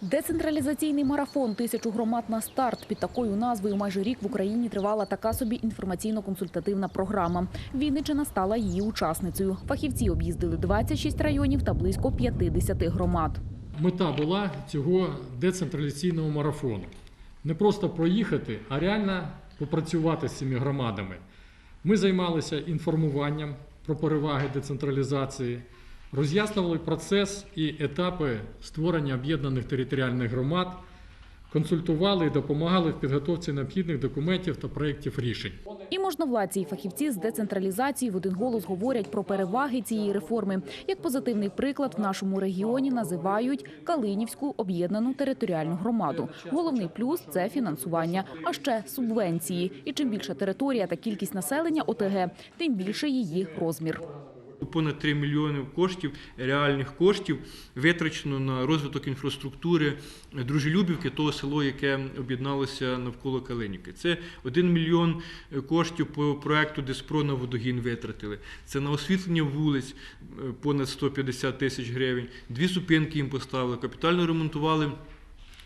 Децентралізаційний марафон тисячу громад на старт. Під такою назвою майже рік в Україні тривала така собі інформаційно-консультативна програма. Вінниччина стала її учасницею. Фахівці об'їздили 26 районів та близько 50 громад. Мета була цього децентралізаційного марафону. Не просто проїхати, а реально попрацювати з цими громадами. Ми займалися інформуванням про переваги децентралізації, роз'яснювали процес і етапи створення об'єднаних територіальних громад, консультували і допомагали в підготовці необхідних документів та проєктів рішень. І можновладці, і фахівці з децентралізації в один голос говорять про переваги цієї реформи. Як позитивний приклад в нашому регіоні називають Калинівську об'єднану територіальну громаду. Головний плюс це фінансування, а ще субвенції. І чим більша територія та кількість населення ОТГ, тим більше її розмір. Понад 3 мільйони коштів, реальних коштів, витрачено на розвиток інфраструктури Дружелюбівки, того село, яке об'єдналося навколо Калинівки. Це 1 мільйон коштів по проекту Диспро на водогін витратили. Це на освітлення вулиць е, понад 150 тисяч гривень. Дві зупинки їм поставили, капітально ремонтували.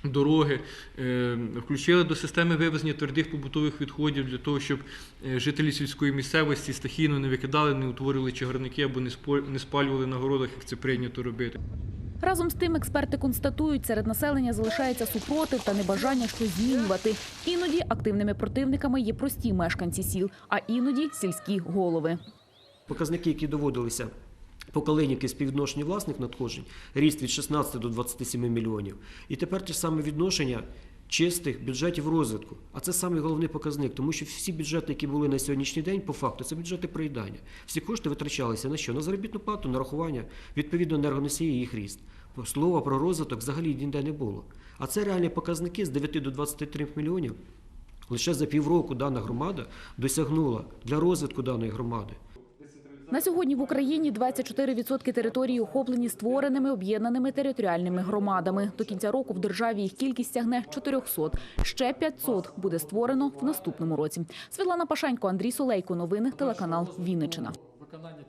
Дороги е, включили до системи вивезення твердих побутових відходів для того, щоб е, жителі сільської місцевості стихійно не викидали, не утворювали чагарники або не спалювали на городах, як це прийнято робити. Разом з тим, експерти констатують, серед населення залишається супротив та небажання щось змінювати. Іноді активними противниками є прості мешканці сіл, а іноді сільські голови. Показники, які доводилися по Калинівці співвідношення власних надходжень, ріст від 16 до 27 мільйонів. І тепер те саме відношення чистих бюджетів розвитку. А це самий головний показник, тому що всі бюджети, які були на сьогоднішній день, по факту, це бюджети проїдання. Всі кошти витрачалися на що? На заробітну плату, на рахування, відповідно енергоносії їх ріст. Слова про розвиток взагалі ніде не було. А це реальні показники з 9 до 23 мільйонів. Лише за півроку дана громада досягнула для розвитку даної громади. На сьогодні в Україні 24% території охоплені створеними об'єднаними територіальними громадами. До кінця року в державі їх кількість сягне 400. Ще 500 буде створено в наступному році. Світлана Пашенько, Андрій Солейко. Новини телеканал Вінничина. Виконання